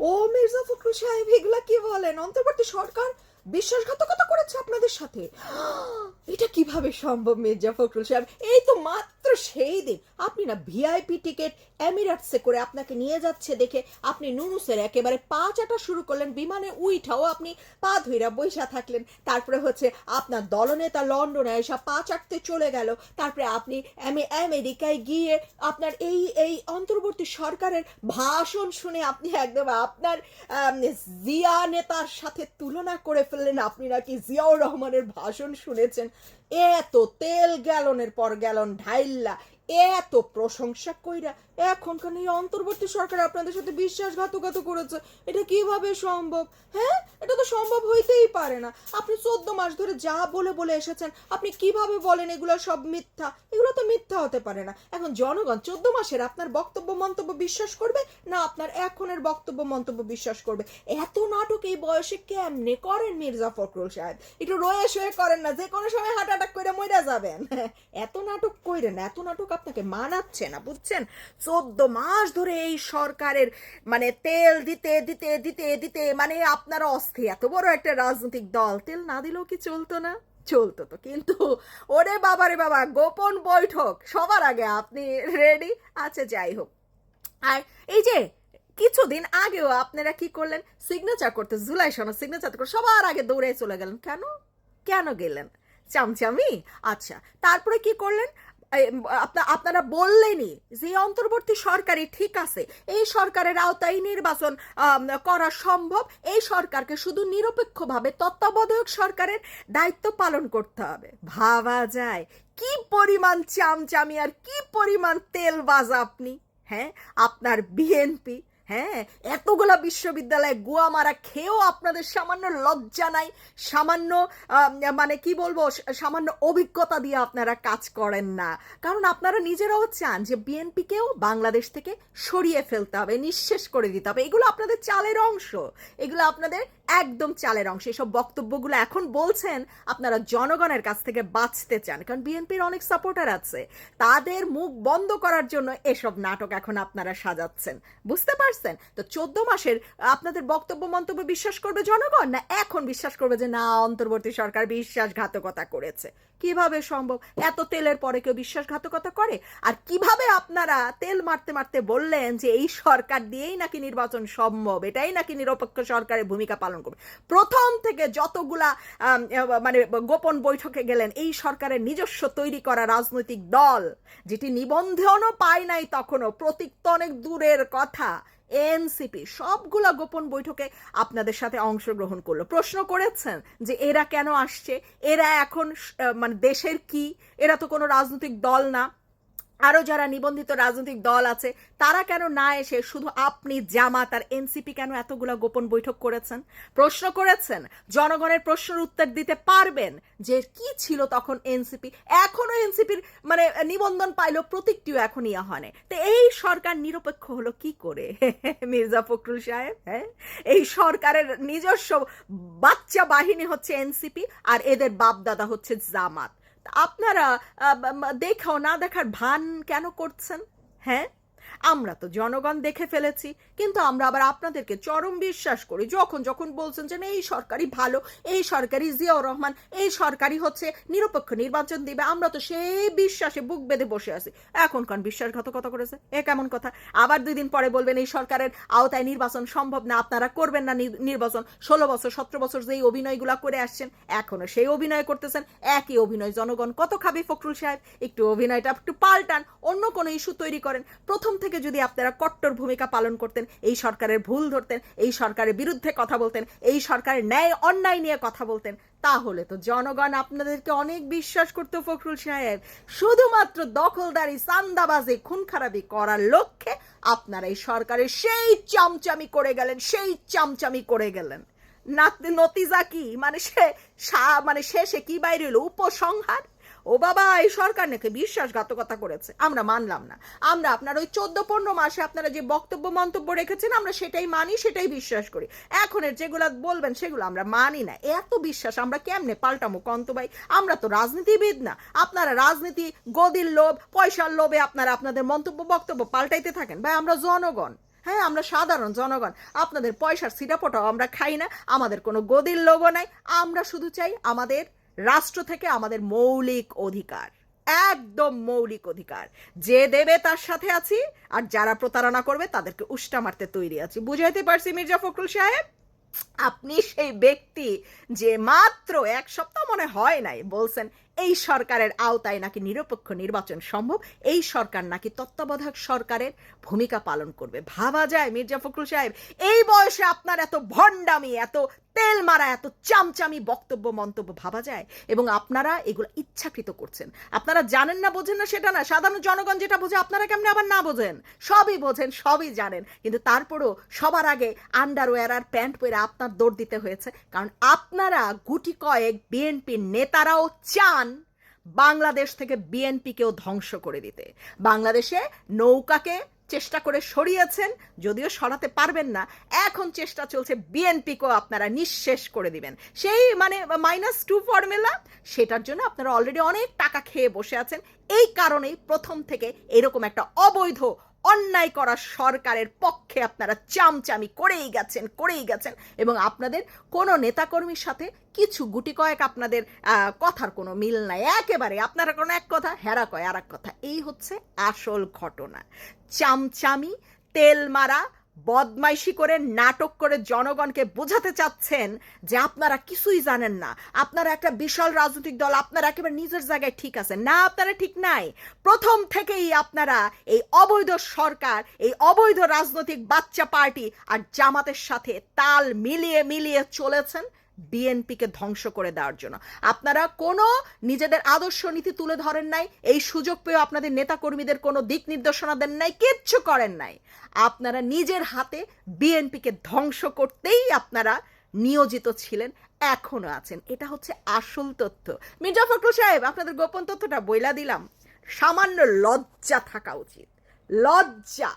ও মির্জা ফখরুল সাহেব, এগুলা কি বলেন? অন্তর্বর্তী সরকার বিশ্বাসঘাতকতা করেছে আপনাদের সাথে? এটা কীভাবে সম্ভব মির্জা ফখরুল সাহেব? এই তো মাত্র সেই দিন আপনি না ভিআইপি টিকিট এমিরাটসে করে আপনাকে নিয়ে যাচ্ছে দেখে আপনি নুনুসের একেবারে পা চাটা শুরু করলেন, বিমানে উইঠাও আপনি, পা ধুইরা বৈশা থাকলেন। তারপরে হচ্ছে আপনার দলনেতা লন্ডনে পা চাটতে চলে গেল। তারপরে আপনি আমেরিকায় গিয়ে আপনার এই এই অন্তর্বর্তী সরকারের ভাষণ শুনে আপনি একদম আপনার জিয়া নেতার সাথে তুলনা করে ফেললেন। আপনি নাকি জিয়াউর রহমানের ভাষণ শুনেছেন। এত তেল গ্যালনের পর গ্যালন ঢাইল্লা এত প্রশংসা কইরা এখনকার এই অন্তর্বর্তী সরকার আপনাদের সাথে বিশ্বাসঘাতকতা করেছে, এটা কীভাবে সম্ভব? হ্যাঁ? এটা তো সম্ভব হইতেই পারে না। আপনি চোদ্দ মাস ধরে যা বলে বলে এসেছেন, আপনি কীভাবে বলেন এগুলো সব মিথ্যা? এগুলো তো মিথ্যা হতে পারে না। এখন জনগণ চোদ্দ মাসের আপনার বক্তব্য মন্তব্য বিশ্বাস করবে না আপনার এখনের বক্তব্য মন্তব্য বিশ্বাস করবে? এত নাটক এই বয়সে কেমনে করেন মির্জা ফখরুল সাহেব? একটু রয়ে শয়ে করেন না যে কোনো সময় হার্ট অ্যাটাক করে মরে যাবেন। কইরেন এত নাটক আপনাকে মানাচ্ছে না, বুঝছেন? চোদ্দ মাস ধরে এই সরকারের মানে তেল দিতে দিতে দিতে দিতে মানে আপনারা অস্থির, এত বড় একটা রাজনৈতিক দল। তেল না দিলেও কি চলতো না? চলতো তো, কিন্তু ওরে বাবারে বাবা, গোপন বৈঠক, সবার আগে আপনি রেডি আচ্ছা যাই হোক। আর এই যে, কিছুদিন আগেও আপনারা কি করলেন? সিগনেচার করতে, জুলাই সনদ সিগনেচার করে সবার আগে দৌড়ে চলে গেলেন। কেন? কেন গেলেন? চামচামি? আচ্ছা তারপরে কি করলেন? আপনারা বললেনই যে অন্তর্বর্তী সরকারই ঠিক আছে। এই সরকারের আওতায় নির্বাচন করা সম্ভব। এই সরকারকে শুধু নিরপেক্ষভাবে তত্ত্বাবধায়ক সরকারের দায়িত্ব পালন করতে হবে। ভাবা যায়। কি পরিমাণ চামচামি আর কি পরিমাণ তেল বাজা আপনি? হ্যাঁ? আপনার বিএনপি হ্যাঁ এতগুলা বিশ্ববিদ্যালয়ে গোয়া মারা খেয়েও আপনাদের সামান্য লজ্জা নাই, সামান্য মানে কি বলব সামান্য অভিজ্ঞতা দিয়ে আপনারা কাজ করেন না। কারণ আপনারা নিজেরাও চান যে বিএনপিকেও বাংলাদেশ থেকে সরিয়ে ফেলতে হবে, নিঃশেষ করে দিতে হবে। এগুলো আপনাদের চালের অংশ। এগুলো আপনাদের একদম চালের অংশ। এসব বক্তব্যগুলো এখন বলছেন আপনারা জনগণের কাছ থেকে বাঁচতে চান, কারণ বিএনপির অনেক সাপোর্টার আছে। তাদের মুখ বন্ধ করার জন্য এসব নাটক এখন আপনারা সাজাচ্ছেন। বুঝতে পারছেন? তো চোদ্দ মাসের, আপনাদের বক্তব্য মন্তব্য বিশ্বাস করবে জনগণ, না এখন বিশ্বাস করবে যে না, অন্তর্বর্তী সরকার বিশ্বাসঘাতকতা করেছে? কীভাবে সম্ভব? এত তেলের পরে কেউ বিশ্বাসঘাতকতা করে? আর কীভাবে আপনারা তেল মারতে মারতে বললেন যে এই সরকার দিয়েই নাকি নির্বাচন সম্ভব? এটাই নাকি নিরপেক্ষ সরকারের ভূমিকা পালন করবে। প্রথম থেকে যতগুলা মানে গোপন বৈঠকে গেলেন, এই সরকারের নিজস্ব তৈরি করা রাজনৈতিক দল, যেটি নিবন্ধনও পায় নাই তখনও, প্রতীক তো অনেক দূরের কথা। এনসিপি, সবগুলা গোপন বৈঠকে আপনাদের সাথে অংশগ্রহণ করল। প্রশ্ন করেছেন যে এরা কেন আসছে? এরা এখন মানে দেশের কি? এরা তো কোনো রাজনৈতিক দল না। আরও যারা নিবন্ধিত রাজনৈতিক দল আছে, তারা কেন না এসে শুধু আপনি জামাত আর এনসিপি কেন এতগুলা গোপন বৈঠক করেছেন? প্রশ্ন করেছেন, জনগণের প্রশ্নের উত্তর দিতে পারবেন যে কি ছিল তখন এনসিপি? এখনও এনসিপির মানে নিবন্ধন পাইলো প্রতীকটিও এখন ইয়া হয় নাই। তো এই সরকার নিরপেক্ষ হলো কি করে? মির্জা ফখরুল সাহেব হ্যাঁ? এই সরকারের নিজস্ব বাচ্চা বাহিনী হচ্ছে এনসিপি আর এদের বাপ দাদা হচ্ছে জামাত। আপনারা দেখাও না দেখার ভান কেন করছেন? হ্যাঁ? আমরা তো জনগণ দেখে ফেলেছি। কিন্তু আমরা আবার আপনাদেরকে চরম বিশ্বাস করি। যখন যখন বলছেন যে এই সরকারি ভালো, এই সরকারি জিয়াউর রহমান, এই সরকারই হচ্ছে নিরপেক্ষ নির্বাচন দিবে। আমরা তো সেই বিশ্বাসে বুক বেঁধে বসে আছি। এখন কারণ বিশ্বাসঘাতকতা করেছে? এ কেমন কথা? আবার দুই দিন পরে বলবেন, এই সরকারের আওতায় নির্বাচন সম্ভব না, আপনারা করবেন না নির- নির্বাচন। ষোলো বছর, সতেরো বছর যেই অভিনয়গুলো করে আসছেন, এখনও সেই অভিনয় করতেছেন। একই অভিনয়, জনগণ কত খাবে ফখরুল সাহেব? একটু অভিনয়টা একটু পাল্টান, অন্য কোনো ইস্যু তৈরি করেন। প্রথম থেকে যদি আপনারা কট্টর ভূমিকা পালন করতেন এই সরকারের ভুল ধরতেন, এই সরকারের বিরুদ্ধে কথা বলতেন, এই সরকারের ন্যায় অন্যায় নিয়ে কথা বলতেন। তাহলে তো জনগণ আপনাদেরকে অনেক বিশ্বাস করতো ফখরুল সাহেব। শুধুমাত্র দখলদারি সান্দাবাজি খুন খারাপি করার লক্ষ্যে আপনারা এই সরকারের সেই চামচামি করে গেলেন, সেই চামচামি করে গেলেন। নাত- নতিজা কি? মানে সে মানে শেষে কি বাইরে এলো? উপসংহার? ও বাবা, এই সরকার নাকি বিশ্বাসঘাতকতা করেছে। আমরা মানলাম না। আমরা আপনার ওই চোদ্দ পনেরো মাসে আপনারা যে বক্তব্য মন্তব্য রেখেছেন, আমরা সেটাই মানি, সেটাই বিশ্বাস করি। এখনের যেগুলো বলবেন, সেগুলো আমরা মানি না। এত বিশ্বাস, আমরা কেমনে পাল্টামো কন্ত ভাই? আমরা তো রাজনীতিবিদ না। আপনারা রাজনীতি, গদির লোভ, পয়সার লোভে আপনারা আপনাদের মন্তব্য, বক্তব্য পাল্টাইতে থাকেন। ভাই, আমরা জনগণ। হ্যাঁ আমরা সাধারণ জনগণ। আপনাদের পয়সার সিটাপটাও আমরা খাই না। আমাদের কোনো গদির লোভ নাই। আমরা শুধু চাই আমাদের রাষ্ট্র থেকে আমাদের মৌলিক অধিকার, একদম মৌলিক অধিকার। যে দেবে তার সাথে আছি, আর যারা প্রতারণা করবে তাদেরকে উষ্টা মারতে তৈরি আছি। বুঝাইতে পারছি মির্জা ফখরুল সাহেব? আপনি সেই ব্যক্তি যে মাত্র এক সপ্তাহ মনে হয় নাই বলছেন এই সরকারের আওতায় নাকি নিরপেক্ষ নির্বাচন সম্ভব? এই সরকার নাকি তত্ত্বাবধায়ক সরকারের ভূমিকা পালন করবে? ভাবা যায়, মির্জা ফখরুল সাহেব। এই বয়সে আপনার এত ভণ্ডামি, এত তেল মারা, এত চামচামি বক্তব্য, মন্তব্য ভাবা যায়? এবং আপনারা এগুলো ইচ্ছাকৃত করছেন। আপনারা জানেন না, বোঝেন না, সেটা না। সাধারণ জনগণ যেটা বোঝে, আপনারা কেমনে আবার না বোঝেন? সবই বোঝেন, সবই জানেন। কিন্তু তারপরও সবার আগে আন্ডারওয়্যার আর প্যান্ট পরে আপনার দৌড় দিতে হয়েছে। কারণ আপনারা গুটি কয়েক বিএনপির নেতারাও চান বাংলাদেশ থেকে বিএনপিকেও ধ্বংস করে দিতে। বাংলাদেশে নৌকাকে চেষ্টা করে সরিয়েছেন, যদিও সরাতে পারবেন না। এখন চেষ্টা চলছে বিএনপিকেও আপনারা নিঃশেষ করে দিবেন। সেই মানে মাইনাস টু ফর্মুলা সেটার জন্য আপনারা অলরেডি অনেক টাকা খেয়ে বসে আছেন। এই কারণেই প্রথম থেকে এরকম একটা অবৈধ অন্যায় করা সরকারের পক্ষে আপনারা চামচামি করেই গেছেন করেই গেছেন। এবং আপনাদের কোনো নেতাকর্মীর সাথে কিছু গুটি কয়েক আপনাদের কথার কোনো মিল নাই। একেবারে আপনারা কোনো এক কথা, হেরা কয় আর এক কথা। এই হচ্ছে আসল ঘটনা। চামচামি, তেল মারা বদমাইশি করে নাটক করে জনগণকে বোঝাতে চাচ্ছেন যে আপনারা কিছুই জানেন না। আপনারা একটা বিশাল রাজনৈতিক দল, আপনারা একেবারে নিজের জায়গায় ঠিক আছে না, আপনারা ঠিক নাই। প্রথম থেকেই আপনারা এই অবৈধ সরকার, এই অবৈধ রাজনৈতিক বাচ্চা পার্টি আর জামাতের সাথে তাল মিলিয়ে মিলিয়ে চলেছেন। বিএনপিকে ধ্বংস করে দেওয়ার জন্য। আপনারা কোনো নিজেদের আদর্শ নীতি তুলে ধরেন নাই, এই সুযোগ পেয়ে আপনাদের নেতাকর্মীদের কোনো দিক নির্দেশনা দেন নাই, কিচ্ছু করেন নাই। আপনারা নিজের হাতে বিএনপিকে ধ্বংস করতেই আপনারা নিয়োজিত ছিলেন, এখনও আছেন। এটা হচ্ছে আসল তথ্য। মির্জা ফখরুল সাহেব, আপনাদের গোপন তথ্যটা বইলা দিলাম। সামান্য লজ্জা থাকা উচিত। লজ্জা।